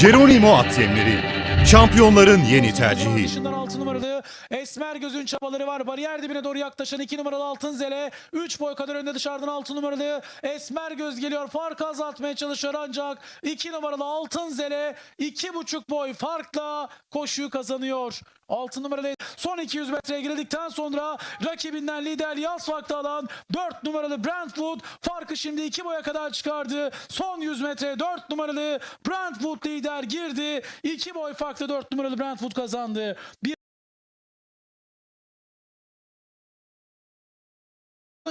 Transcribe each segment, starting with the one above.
Geronimo At Yemleri. Şampiyonların yeni tercihi. Dışından 6 numaralı Esmer Göz'ün çabaları var. Bariyer dibine doğru yaklaşan 2 numaralı Altın Zele. 3 boy kadar önde dışarıdan 6 numaralı Esmer Göz geliyor. Farkı azaltmaya çalışıyor ancak 2 numaralı Altın Zele 2,5 boy farkla koşuyu kazanıyor. 6 numaralı son 200 metreye girildikten sonra rakibinden az farklı alan 4 numaralı Brentwood farkı şimdi 2 boya kadar çıkardı. Son 100 metre 4 numaralı Brentwood lider girdi. 2 boy farklı 4 numaralı Brentwood kazandı. Bir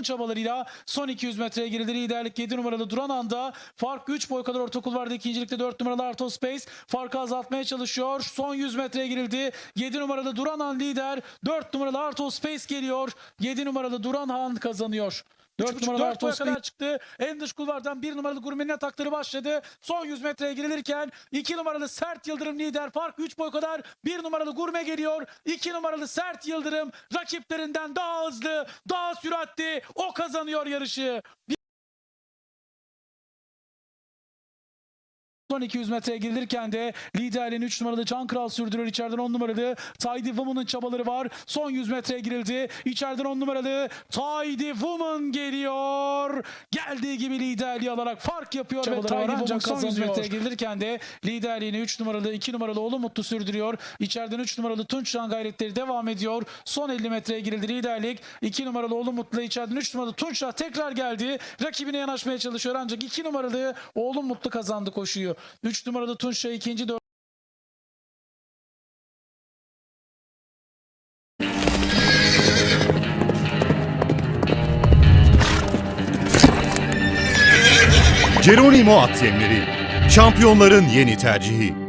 çabalarıyla son 200 metreye girildi. Liderlik 7 numaralı Duran anda fark 3 boy kadar orta kulvarda ikincilikte 4 numaralı Arto Space farkı azaltmaya çalışıyor. Son 100 metreye girildi. 7 numaralı Duranhan lider. 4 numaralı Arto Space geliyor. 7 numaralı Duranhan kazanıyor. 4 numaralı Arto kadar çıktı. En dış kulvardan 1 numaralı Gurme'nin atakları başladı. Son 100 metreye girilirken 2 numaralı Sert Yıldırım lider. Fark 3 boy kadar. 1 numaralı Gurme geliyor. 2 numaralı Sert Yıldırım rakiplerinden daha hızlı, daha süratli. O kazanıyor yarışı. Son 200 metreye girilirken de liderliğini 3 numaralı Can Kral sürdürüyor. İçeriden 10 numaralı Tidy Woman'ın çabaları var. Son 100 metreye girildi. İçeriden 10 numaralı Tidy Woman geliyor. Geldiği gibi liderliği alarak fark yapıyor ve Çabaları Tidy var Woman son 100 kazanıyor. metreye girilirken de liderliğini 3 numaralı 2 numaralı Oğlu Mutlu sürdürüyor. İçeriden 3 numaralı Tunçcan gayretleri devam ediyor. Son 50 metreye girildi liderlik. 2 numaralı Oğlu Mutlu içeriden 3 numaralı Tunçcan tekrar geldi. Rakibine yanaşmaya çalışıyor ancak 2 numaralı Oğlu Mutlu kazandı koşuyu. 3 numaralı Tunçcan ikinci, 4 Geronimo At Yemleri. Şampiyonların yeni tercihi.